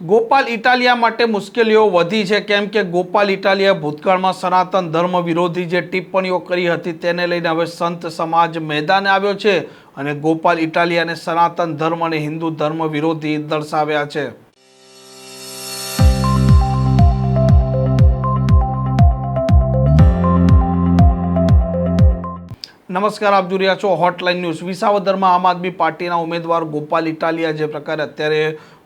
ગોપાલ ઇટાલિયા માટે મુશ્કેલીઓ વધી છે. કેમ કે ગોપાલ ઇટાલિયા ભૂતકાળમાં સનાતન ધર્મ વિરોધી જે ટિપ્પણીઓ કરી હતી તેને લઈને હવે સંત સમાજ મેદાને આવ્યો છે અને ગોપાલ ઇટાલિયાને સનાતન ધર્મ અને હિન્દુ ધર્મ વિરોધી દર્શાવ્યા છે. નમસ્કાર, આપ જોઈ રહ્યા છો હોટલાઇન ન્યૂઝ વિસાવદરમાં આમ આદમી પાર્ટીના ઉમેદવાર ગોપાલ ઇટાલિયા જે પ્રકારે અત્યારે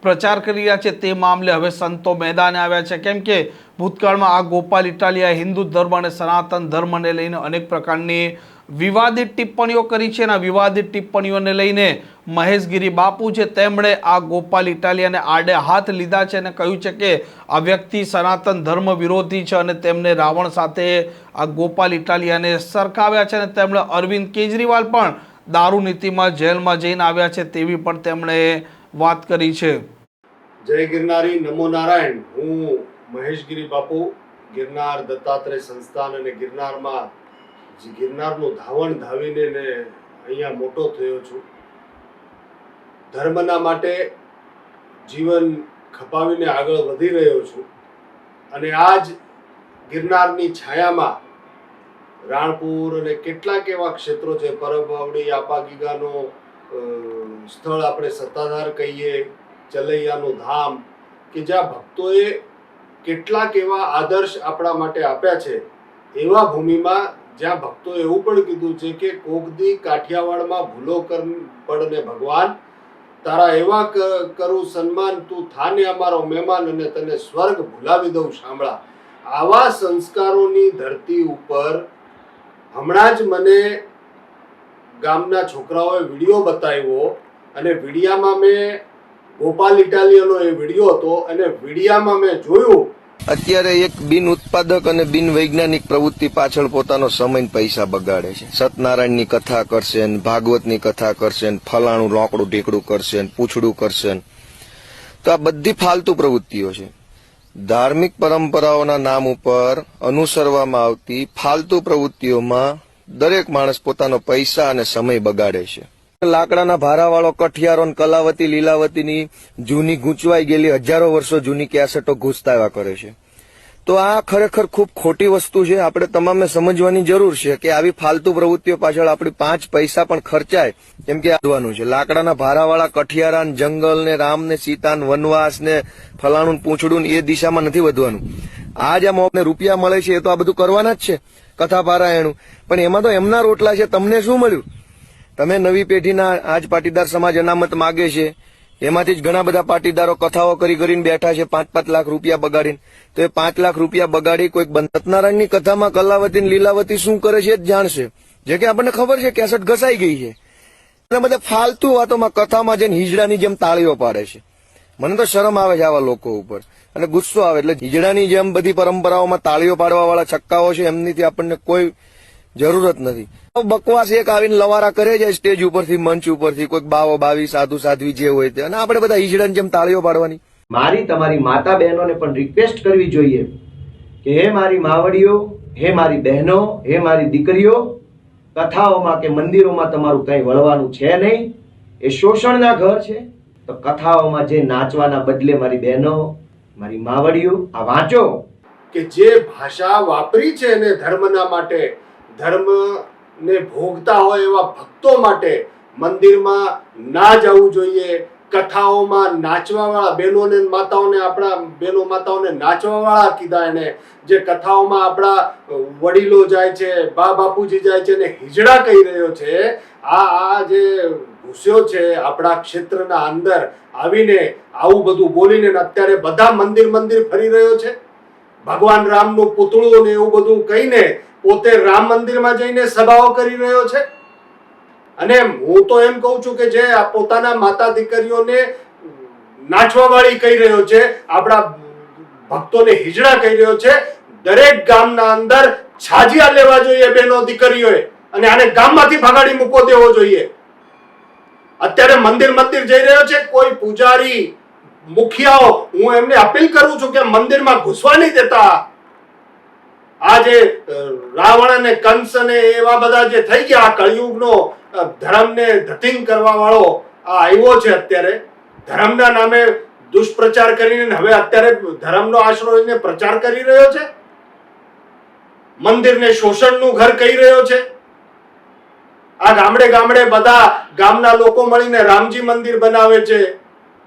પ્રચાર કરી રહ્યા છે તે મામલે હવે સંતો મેદાને આવ્યા છે. કેમ કે ભૂતકાળમાં આ ગોપાલ ઇટાલિયા હિન્દુ ધર્મ અને સનાતન ધર્મને લઈને અનેક પ્રકારની વિવાદિત ટિપ્પણીઓ કરી છે અને વિવાદિત ટિપ્પણીઓને લઈને મહેશગીરી બાપુ છે તેમણે આ ગોપાલ ઇટાલિયાને આડે હાથ લીધા છે અને કહ્યું છે કે આ વ્યક્તિ સનાતન ધર્મ વિરોધી છે અને તેમને રાવણ સાથે આ ગોપાલ ઇટાલિયાને સરખાવ્યા છે અને તેમણે અરવિંદ કેજરીવાલ પણ દારૂ નીતિમાં જેલમાં જઈને આવ્યા છે તેવી પણ તેમણે વાત કરી છે. જય ગિરનારી નમો નારાયણ. હું મહેશગીરી બાપુ ગિરનાર દત્તાત્રેય સંસ્થાન અને ગિરનારમાં જે ગિરનારનું ધાવણ ધાવીને ને અહીંયા મોટો થયો છું. ધર્મના માટે જીવન ખપાવીને આગળ વધી રહ્યો છું. અને આજ ગિરનારની છાયામાં રાણપુર અને કેટલાક એવા ક્ષેત્રો છે. પરબાવડી આપાગીગાનો અ, સ્થળ આપણે સત્તાધાર કહીએ. ચલૈયાનું ધામ કે જ્યાં ભક્તોએ કેટલાક એવા આદર્શ આપણા માટે આપ્યા છે, એવા ભૂમિમાં જ્યાં ભક્તોએ એવું પણ કીધું છે કે કોકદી કાઠિયાવાડમાં ભૂલો કર, પડને ભગવાન, તારા એવા કરું સન્માન તું થાને અમારો મહેમાન અને તને સ્વર્ગ ભૂલાવી દઉં શામળા. આવા સંસ્કારોની ધરતી ઉપર હમણાં જ મને ગામના છોકરાઓએ વીડિયો બતાવ્યો અને વિડીયામાં મેં ગોપાલ ઇટાલિયનો એ વીડિયો હતો અને વિડીયામાં મેં જોયું, અત્યારે એક બિન ઉત્પાદક અને બિન વૈજ્ઞાનિક પ્રવૃત્તિ પાછળ પોતાનો સમય પૈસા બગાડે છે. સત્યનારાયણની કથા કરશે ભાગવતની કથા કરશે ને ફલાણું રોકડું ઢીકડું કરશે ને પૂછડું કરશે તો આ બધી ફાલતુ પ્રવૃત્તિઓ છે. ધાર્મિક પરંપરાઓના નામ ઉપર અનુસરવામાં આવતી ફાલતુ પ્રવૃત્તિઓમાં દરેક માણસ પોતાનો પૈસા અને સમય બગાડે છે. લાકડાના ભારાવાળો કઠિયારો કલાવતી લીલાવતીની જૂની ગૂંચવાઈ ગયેલી હજારો વર્ષો જૂની કેસેટો ઘૂસતા એવા કરે છે. તો આ ખરેખર ખૂબ ખોટી વસ્તુ છે. આપણે તમામે સમજવાની જરૂર છે કે આવી ફાલતુ પ્રવૃત્તિઓ પાછળ આપણી પાંચ પૈસા પણ ખર્ચાય. કેમ કે આવવાનું છે. લાકડાના ભારાવાળા કઠિયારા જંગલ ને રામ ને સીતા વનવાસ ને ફલાણું, પૂંછડું એ દિશામાં નથી વધવાનું. આ જે મોને રૂપિયા મળે છે એ તો આ બધું કરવાના જ છે કથા પારાયણું પણ એમાં તો એમના રોટલા છે. તમને શું મળ્યું? તમે નવી પેઢીના આજ પાટીદાર સમાજ અનામત માગે છે, એમાંથી જ ઘણા બધા પાટીદારો કથાઓ કરી કરીને બેઠા છે પાંચ પાંચ લાખ રૂપિયા બગાડીને. તો એ પાંચ લાખ રૂપિયા બગાડી કોઈક બંધ સત્યનારાયણની કથામાં કલાવતી લીલાવતી શું કરે છે જ જાણશે. જે કે આપણને ખબર છે, કેસેટ ઘસાઈ ગઈ છે. અને બધા ફાલતુ વાતોમાં કથામાં જઈને હિજડાની જેમ તાળીઓ પાડે છે. મને તો શરમ આવે છે આવા લોકો ઉપર. અને ગુસ્સો આવે, એટલે હિજડાની જેમ બધી પરંપરાઓમાં તાળીઓ પાડવા વાળા છક્કાઓ છે, એમનીથી આપણને કોઈ જરૂરત નથી. બકવાસ એક આવીને લવારા કરે છે સ્ટેજ ઉપરથી મંચ ઉપરથી કોઈક બાવો બાવી સાધુ સાધવી જે હોય તે. અને આપણે બધા હિજડાની જેમ તાળીઓ પાડવાની. મારી તમારી માતા બહેનોને પણ રિક્વેસ્ટ કરવી જોઈએ કે હે મારી માવડીઓ હે મારી બહેનો હે મારી દીકરીઓ કથાઓમાં કે મંદિરોમાં તમારું કંઈ વળવાનું છે નહીં? એ શોષણના ઘર છે. તો કથાઓમાં જે નાચવાના બદલે મારી બહેનો મારી માવડીઓ આ વાંચો. કે જે ભાષા વાપરી છે એને ધર્મના માટે ધર્મને ભોગતા હોય એવા ભક્તો માટે મંદિરમાં ના જવું જોઈએ, કથાઓમાં નાચવા વાળા બહેનોને માતાઓને, આપણા બહેનો માતાઓને નાચવા વાળા કીધા એને જે કથાઓમાં આપણા વડીલો જાય છે, બા બાપુજી જાય છે ને હિજડા કહી રહ્યો છે, આ આ જે ઘૂસ્યો છે આપણા ક્ષેત્રના અંદર આવીને આવું બધું બોલીને અત્યારે બધા મંદિર મંદિર ફરી રહ્યો છે. ભગવાન રામનું પૂતળું ને એવું બધું કહીને પોતે રામ મંદિરમાં જઈને સભાઓ કરી રહ્યો છે. અને હું તો એમ કહું છું કે જે આ પોતાના માતા દીકરીઓને નાચવા વાળી કહી રહ્યો છે, આપણા ભક્તોને હિજડા કહી રહ્યો છે, દરેક ગામના અંદર છાજિયા લેવા જોઈએ બેનો દીકરીઓએ અને આને ગામમાંથી ભગાડી મૂકો દેવો જોઈએ. અત્યારે મંદિર મંદિર જઈ રહ્યો છે, કોઈ પૂજારી, મુખિયાઓ, હું એમને અપીલ કરું છું કે મંદિરમાં ઘૂસવા નહીં દેતા. આ જે રાવણ અને કંસ અને એવા બધા જે થઈ ગયા આ કળિયુગનો ધર્મ ધર્મને ધતિંગ કરવા વાળો આ આવ્યો છે અત્યારે. ધર્મના નામે દુષ્પ્રચાર કરીને હવે અત્યારે ધર્મનો આશરો એને પ્રચાર કરી રહ્યો છે. મંદિરને શોષણનું ઘર કહી રહ્યો છે. આ ગામડે ગામડે બધા ગામના લોકો મળીને રામજી મંદિર બનાવે છે.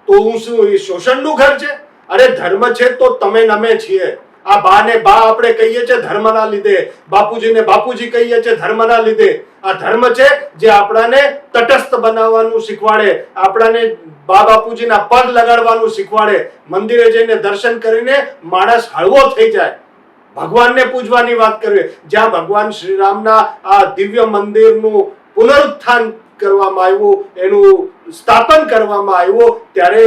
તો હું શું શોષણનું ઘર છે? અરે ધર્મ છે તો તમે નમે છીએ. આ બા ને બા આપણે કહીએ છીએ ધર્મના લીધે. બાપુજીને બાપુજી કહીએ છીએ ધર્મના લીધે. આ ધર્મ છે જે આપણાને તટસ્થ બનાવવાનું શીખવાડે. આપણાને બા બાપુજીના પગ લગાડવાનું શીખવાડે. મંદિરે જઈને દર્શન કરીને માણસ હળવો થઈ જાય. ભગવાનને પૂજવાની વાત કરીએ જ્યાં ભગવાન શ્રીરામના આ દિવ્ય મંદિરનું પુનરુત્થાન કરવામાં આવ્યું, એનું સ્થાપન કરવામાં આવ્યો ત્યારે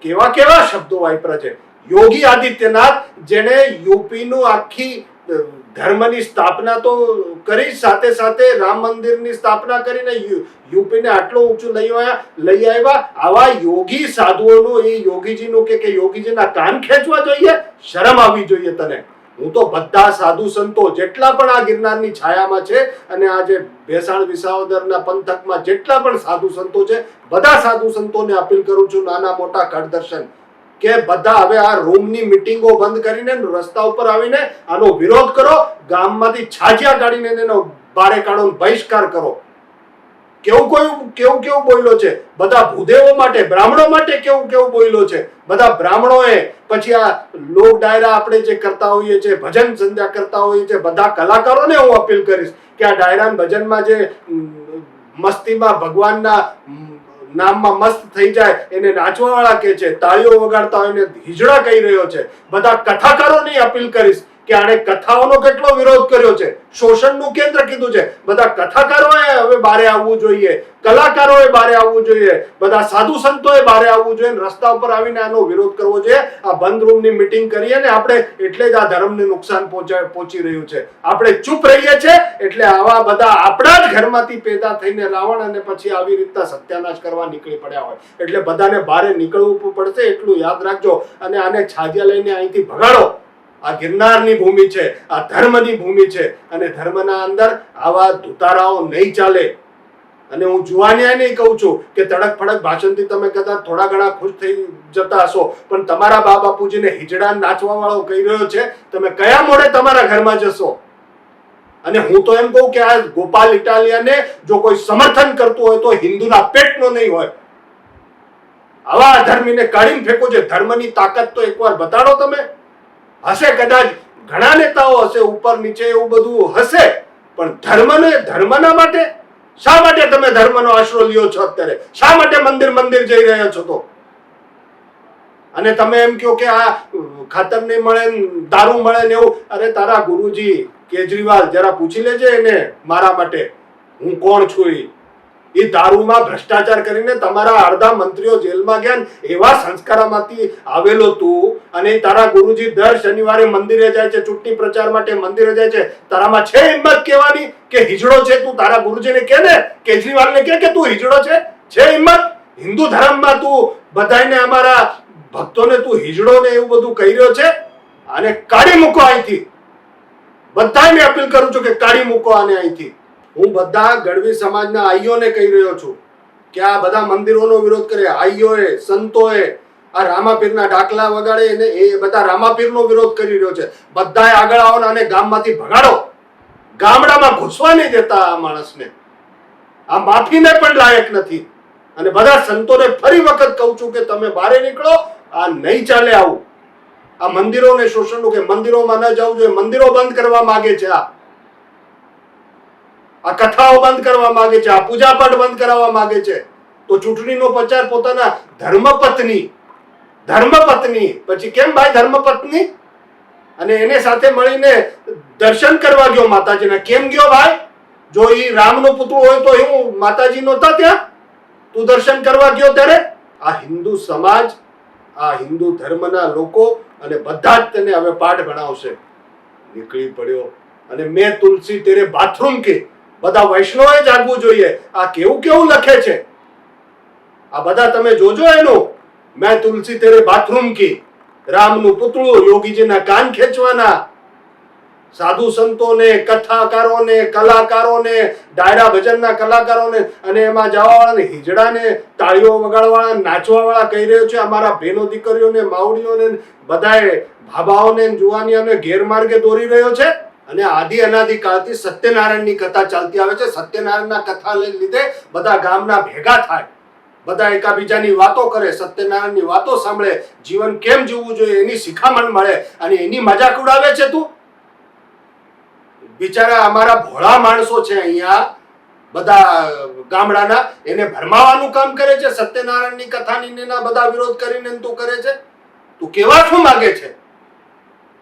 કેવા કેવા શબ્દો વાપર્યા છે? યોગી આદિત્યનાથ, જેણે યુપીનું આખી ધર્મની સ્થાપના તો કરી, સાથે સાથે રામ મંદિરની સ્થાપના કરીને યુપીને આટલું ઊંચું લઈ આવ્યા લઈ આવ્યા. આવા યોગી સાધુઓનું, એ યોગીજીનું કે કે યોગીજીના કાન ખેંચવા જોઈએ? શરમ આવવી જોઈએ તને. હું તો બધા સાધુ સંતો જેટલા પણ આ ગિરનારની છાયામાં છે અને આ જે ભેસાણ વિસાવદરના પંથકમાં જેટલા પણ સાધુ સંતો છે, બધા સાધુ સંતોને અપીલ કરું છું નાના મોટા કર દર્શન કે બધા હવે આ રૂમની મિટિંગો બંધ કરીને રસ્તા ઉપર આવીને આનો વિરોધ કરો, ગામમાંથી છાજિયા કાઢીને એનો બારે કાઢો બહિષ્કાર કરો. કેવું કોઈ કેવું કેવું બોલ્યો છે? બધા ભૂદેવો માટે, બ્રાહ્મણો માટે કેવું કેવું બોલ્યો છે? બધા બ્રાહ્મણોએ પછી આ લોક ડાયરા આપણે જે કરતા હોઈએ છીએ, ભજન સંધ્યા કરતા હોઈએ છીએ, બધા કલાકારોને હું અપીલ કરીશ કે આ ડાયરા ભજનમાં જે મસ્તીમાં ભગવાનના નામમાં મસ્ત થઈ જાય એને નાચવાવાળા કે છે, તાળીઓ વગાડતા હોય એને હિજડા કહી રહ્યો છે. બધા કથાકારોની અપીલ કરીશ કે આણે કથાઓનો કેટલો વિરોધ કર્યો છે? શોષણનું કેન્દ્ર કીધું છે. બધા કથાકારોએ હવે બારે આવવું જોઈએ. કલાકારોએ બારે આવવું જોઈએ. બધા સાધુ સંતોએ બારે આવવું જોઈએ. રસ્તા ઉપર આવીને આનો વિરોધ કરવો જોઈએ. આ બંધ રૂમની મિટિંગ કરીએ ને આપણે એટલે જ આ ધર્મને નુકસાન પહોંચાય પહોંચી રહ્યું છે. આપણે ચૂપ રહીએ છીએ એટલે આવા બધા આપણા જ ઘરમાંથી પેદા થઈને રાવણ અને પછી આવી રીતના સત્યાનાશ કરવા નીકળી પડ્યા હોય. એટલે બધાને બારે નીકળવું પડશે એટલું યાદ રાખજો અને આને છાજિયા લઈને અહીંથી ભગાડો. આ ગિરનારની ભૂમિ છે, આ ધર્મની ભૂમિ છે અને ધર્મના અંદર આવા ધુતારાઓ નહીં ચાલે. અને હું જુવાનિયા નહીં કહું છું કે તડક ફડક ભાષણથી તમે કદાચ થોડા ઘણા ખુશ થઈ જતા હશો, પણ તમારા બા બાપુજીને હિજડા નાચવા વાળો કહી રહ્યો છે, તમે કયા મોડે તમારા ઘરમાં જશો? અને હું તો એમ કહું કે આ ગોપાલ ઇટાલિયાને જો કોઈ સમર્થન કરતું હોય તો હિન્દુના પેટનો નહીં હોય. આવા અધર્મીને કાઢીને ફેંકો છે ધર્મની તાકાત તો એકવાર બતાડો તમે. હશે કદાચ ઘણા નેતાઓ હશે, ઉપર, નીચે એવું બધું હશે, પણ ધર્મને, ધર્મના માટે? શા માટે તમે ધર્મનો આશરો લ્યો છો અત્યારે? શા માટે મંદિર મંદિર જઈ રહ્યા છો તો? અને તમે એમ કહો કે આ ખાતર નહીં મળે, દારૂ મળે ને એવું? અરે તારા ગુરુજી, કેજરીવાલ, જરા પૂછી લેજે એને મારા માટે. હું કોણ છું ઈ? એ દારૂમાં ભ્રષ્ટાચાર કરીને તમારા અડધા મંત્રીઓ જેલમાં ગયા એવા સંસ્કારોમાંથી આવેલો તું અને તારા ગુરુજી દર શનિવારે મંદિરે જાય છે, ચૂંટણી પ્રચાર માટે મંદિરે જાય છે, તારામાં છે હિંમત કહેવાની કે હિજડો છે તું? તારા ગુરુજીને કે ને? કેજરીવાલને કે કે તું હિજડો છે? છે હિંમત? હિન્દુ ધર્મમાં તું બધાને અમારા ભક્તોને તું હિજડો ને એવું બધું કહી રહ્યો છે? અને કાઢી મૂકો અહીંથી. બધાને અપીલ કરું છું કે કાઢી મૂકો આને અહીંથી. હું બધા ગઢવી સમાજના આઈઓને કહી રહ્યો છું કે આ બધા મંદિરોનો વિરોધ કરે, આઈઓએ, સંતોએ, આ રામાપીરના ડાકલા વગાડે અને એ બધા રામાપીરનો વિરોધ કરી રહ્યો છે. બધાએ આગળ આવો ને આને ગામમાંથી ભગાડો. ગામડામાં ઘૂસવા નહીં દેતા આ માણસને. આ માફીને પણ લાયક નથી. અને બધા સંતોને ફરી વખત કહું છું કે તમે બહાર નીકળો, આ નહીં ચાલે આવું. આ મંદિરોને શોષણનું કે મંદિરોમાં ન જવું જોઈએ, મંદિરો બંધ કરવા માગે છે આ. આ કથાઓ બંધ કરવા માંગે છે, આ પૂજાપાઠ બંધ કરાવવા માંગે છે. તો ચૂંટણીનો પ્રચાર પોતાના ધર્મપત્ની ધર્મપત્ની, પછી કેમ ભાઈ ધર્મપત્ની? અને એને સાથે મળીને દર્શન કરવા ગયો માતાજીના. કેમ ગયો ભાઈ? જો એ રામનો પુત્ર હોય તો હું માતાજી નહોતા ત્યાં? તું દર્શન કરવા ગયો ત્યારે? આ હિન્દુ સમાજ, આ હિન્દુ ધર્મના લોકો અને બધા જ તેને હવે પાઠ ભણાવશે. નીકળી પડ્યો. અને મેં તુલસી તેરે બાથરૂમ કે બધા વૈષ્ણવે જાગવું જોઈએ. આ કેવું કેવું લખે છે? આ બધા તમે જોજો એનું. મેં તુલસી તેરે બાથરૂમ કી, રામનું પુતળું યોગીજીના કાન ખેંચવાના. સાધુ સંતોને, કથાકારોને, કલાકારોને, ડાયરા ભજનના કલાકારોને અને એમાં જવાવાળાને, હિજડાને, તાળીઓ વગાડવાળા, નાચવાવાળા કહી રહ્યો છે, અમારા બહેનો દીકરીઓને, માવડીઓને, બધાએ, ભાભાઓને, જુવાનીઓને ગેરમાર્ગે દોરી રહ્યો છે. અને આદિ અનાદિ કાળથી સત્યનારાયણની કથા ચાલતી આવે છે. સત્યનારાયણના કથા લીધે બધા ગામના ભેગા થાય. બધા એકાબીજાની વાતો કરે, સત્યનારાયણની વાતો સાંભળે. જીવન કેમ જીવવું જોઈએ એની શિખામણ મળે અને એની મજાક ઉડાવે છે તું? બિચારા અમારા ભોળા માણસો છે અહીંયા. બધા ગામડાના. એને ભરમાવાનું કામ કરે છે. સત્યનારાયણની કથાની એના બધા વિરોધ કરીને તું કરે છે? તું કેવા શું માગે છે?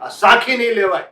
આ સાખી નહીં લેવાય.